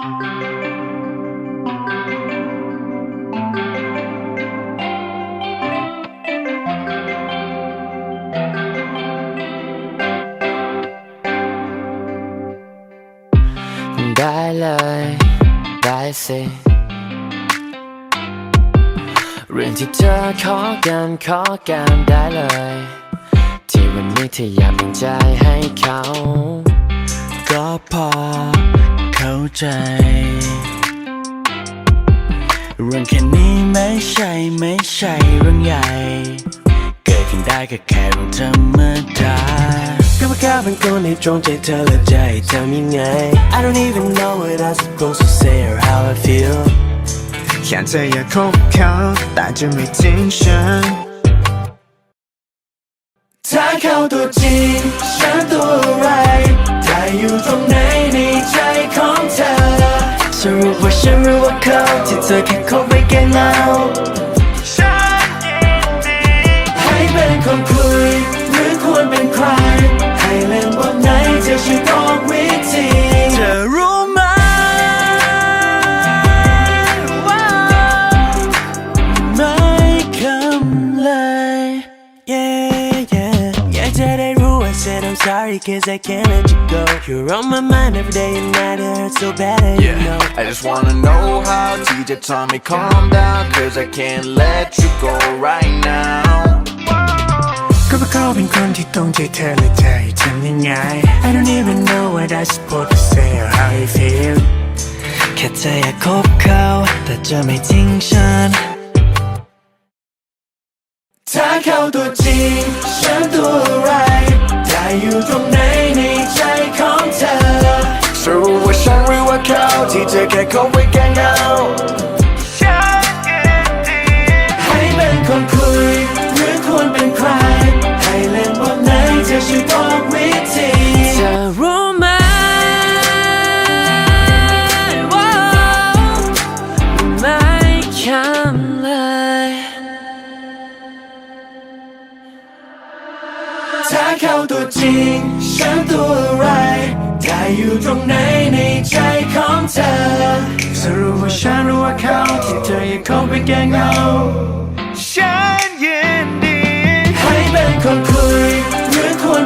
ได้เลย ได้สิเรื่องที่เธอขอกันขอกันได้เลย ที่วันนี้เธออยากเป็นใจให้เขา ก็พอ ใจ เรื่องแค่นี้ไม่ใช่ไม่ใช่เรื่องใหญ่ เกิดขึ้นได้ก็แค่เรื่องธรรมดาก็เพราะเขาเป็นคนในตรงใจเธอและใจทำยังไง I don't even know what I'm supposed to say or how I feel แค่เธออยากคบเขาแต่จะไม่ทิ้งฉันถ้าเขาตัวจริงฉันตัวอะไรแต่อยู่ตรงไหน เขาที่เธอแค่คบ sorry cause I can't let you go You're on my mind every day and night It hurts so bad and you know I just wanna know how to just tell me calm down Cause I can't let you go right now ก็เพราะเขาเป็นคนที่ตรงใจเธอและใจทำยังไง I don't even know what I supposed to say or how I feel แค่เธออยากคบเขาแต่จะไม่ทิ้งฉัน ถ้าเขาตัวจริง ฉัน ที่เธอแค่คบไว้แค่เงาฉันยินดีให้เป็นคนคุยหรือควรเป็นใคร ให้เล่นบทไหนเธอช่วยบอกวิธีเธอรู้ไหมว่าไม่คำเลยถ้าเขาตัวจริงฉันตัว อะไรได้อยู่ตรงไหนในใจของเธอสรุปว่าฉันรู้ว่าเขาที่เธอยังคงเป็นแค่เงา ฉันยินดี ให้เป็นคนคุยหรือควร